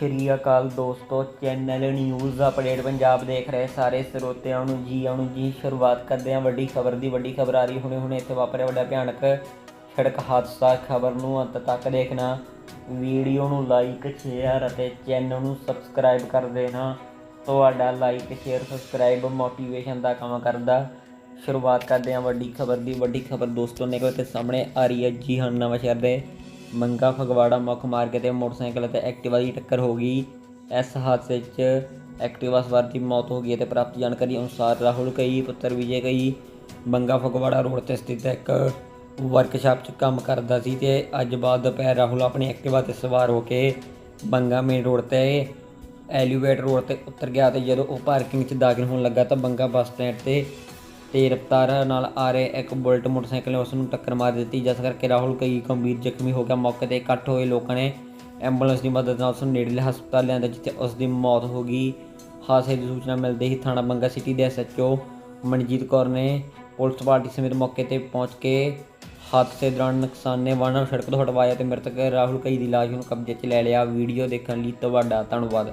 ਸ਼੍ਰੀ ਅਕਾਲ ਦੋਸਤੋ channel news update Punjab ਦੇਖ ਰਹੇ ਸਾਰੇ ਸਰੋਤਿਆਂ ਨੂੰ ਜੀ ਆਉਣ ਜੀ, ਸ਼ੁਰੂਆਤ ਕਰਦੇ ਹਾਂ ਵੱਡੀ ਖਬਰ ਦੀ, ਵੱਡੀ ਖਬਰ ਆ ਰਹੀ ਹੁਣੇ ਹੁਣੇ ਇੱਥੇ ਵਾਪਰਿਆ ਵੱਡਾ ਭਿਆਨਕ ਸੜਕ ਹਾਦਸਾ, ਖਬਰ ਨੂੰ ਅੰਤ ਤੱਕ ਦੇਖਣਾ। ਵੀਡੀਓ ਨੂੰ ਲਾਈਕ ਸ਼ੇਅਰ ਅਤੇ ਚੈਨਲ ਨੂੰ ਸਬਸਕ੍ਰਾਈਬ ਕਰ ਦੇਣਾ। ਤੁਹਾਡਾ ਲਾਈਕ ਸ਼ੇਅਰ ਸਬਸਕ੍ਰਾਈਬ ਮੋਟੀਵੇਸ਼ਨ ਦਾ ਕੰਮ ਕਰਦਾ। ਸ਼ੁਰੂਆਤ ਕਰਦੇ ਹਾਂ ਵੱਡੀ ਖਬਰ ਦੀ। ਵੱਡੀ ਖਬਰ ਦੋਸਤੋ, ਨਿਕਲ ਕੇ ਸਾਹਮਣੇ ਆ ਰਹੀ ਹੈ ਜੀ, ਹਾਂ ਨਵਾਂ ਸ਼ਹਿਰ ਦੇ ਮੰਗਾ ਫਗਵਾੜਾ, ਮੁੱਖ ਮਾਰਗ ਤੇ ਮੋਟਰਸਾਈਕਲ ਅਤੇ ਐਕਟਿਵਾ ਦੀ ਟੱਕਰ ਹੋ ਗਈ। ਇਸ ਹਾਦਸੇ 'ਚ ਐਕਟਿਵਾ ਸਵਾਰ ਦੀ ਮੌਤ ਹੋ ਗਈ ਹੈ ਤੇ ਪ੍ਰਾਪਤ ਜਾਣਕਾਰੀ ਅਨੁਸਾਰ ਰਾਹੁਲ ਕਈ, ਪੁੱਤਰ ਵਿਜੇ ਕਈ, ਮੰਗਾ ਫਗਵਾੜਾ ਰੋਡ ਤੇ ਸਥਿਤ ਇੱਕ ਵਰਕਸ਼ਾਪ 'ਚ ਕੰਮ ਕਰਦਾ ਸੀ ਤੇ ਅੱਜ ਬਾਅਦ ਦੁਪਹਿਰ ਰਾਹੁਲ ਆਪਣੀ ਐਕਟਿਵਾ ਤੇ ਸਵਾਰ ਹੋ ਕੇ ਬੰਗਾ ਮੇਨ ਰੋਡ ਤੇ ਐਲੀਵੇਟ ਰੋਡ ਤੇ ਉਤਰ ਗਿਆ ਤੇ ਜਦੋਂ ਉਹ ਪਾਰਕਿੰਗ 'ਚ ਦਾਖਲ ਹੋਣ ਲੱਗਾ ਤਾਂ ਬੰਗਾ ਬੱਸ ਸਟੈਂਡ ਤੇ ਤੇਜ਼ ਰਫ਼ਤਾਰ ਨਾਲ ਆ ਰਹੇ ਇੱਕ ਬੁਲਟ ਮੋਟਰਸਾਈਕਲ ਨੇ ਉਸ ਨੂੰ ਟੱਕਰ ਮਾਰ ਦਿੱਤੀ। ਜਿਸ ਕਰਕੇ ਰਾਹੁਲ ਕਈ ਗੰਭੀਰ ਜ਼ਖਮੀ ਹੋ ਗਿਆ। ਮੌਕੇ ਤੇ ਇਕੱਠ ਹੋਏ ਲੋਕਾਂ ਨੇ ਐਂਬੂਲੈਂਸ ਦੀ ਮਦਦ ਨਾਲ ਉਸ ਨੂੰ ਨੇੜਲੇ ਹਸਪਤਾਲ ਲਿਆਂਦਾ, ਜਿੱਥੇ ਉਸ ਦੀ ਮੌਤ ਹੋ ਗਈ। ਹਾਦਸੇ ਦੀ ਸੂਚਨਾ ਮਿਲਦੇ ਹੀ ਥਾਣਾ ਬੰਗਾ ਸਿਟੀ ਦੇ ਐਸਐਚਓ ਮਨਜੀਤ ਕੌਰ ਨੇ ਪੁਲਿਸ ਪਾਰਟੀ ਸਮੇਤ ਮੌਕੇ ਤੇ ਪਹੁੰਚ ਕੇ ਹਾਦਸੇ ਦੌਰਾਨ ਨੁਕਸਾਨੇ ਵਾਹਨਾਂ ਨੂੰ ਸੜਕ ਤੋਂ ਹਟਵਾਇਆ ਤੇ ਮ੍ਰਿਤਕ ਰਾਹੁਲ ਕਈ ਦੀ ਲਾਸ਼ ਨੂੰ ਕਬਜ਼ੇ 'ਚ ਲੈ ਲਿਆ। ਵੀਡੀਓ ਦੇਖਣ ਲਈ ਤੁਹਾਡਾ ਧੰਨਵਾਦ।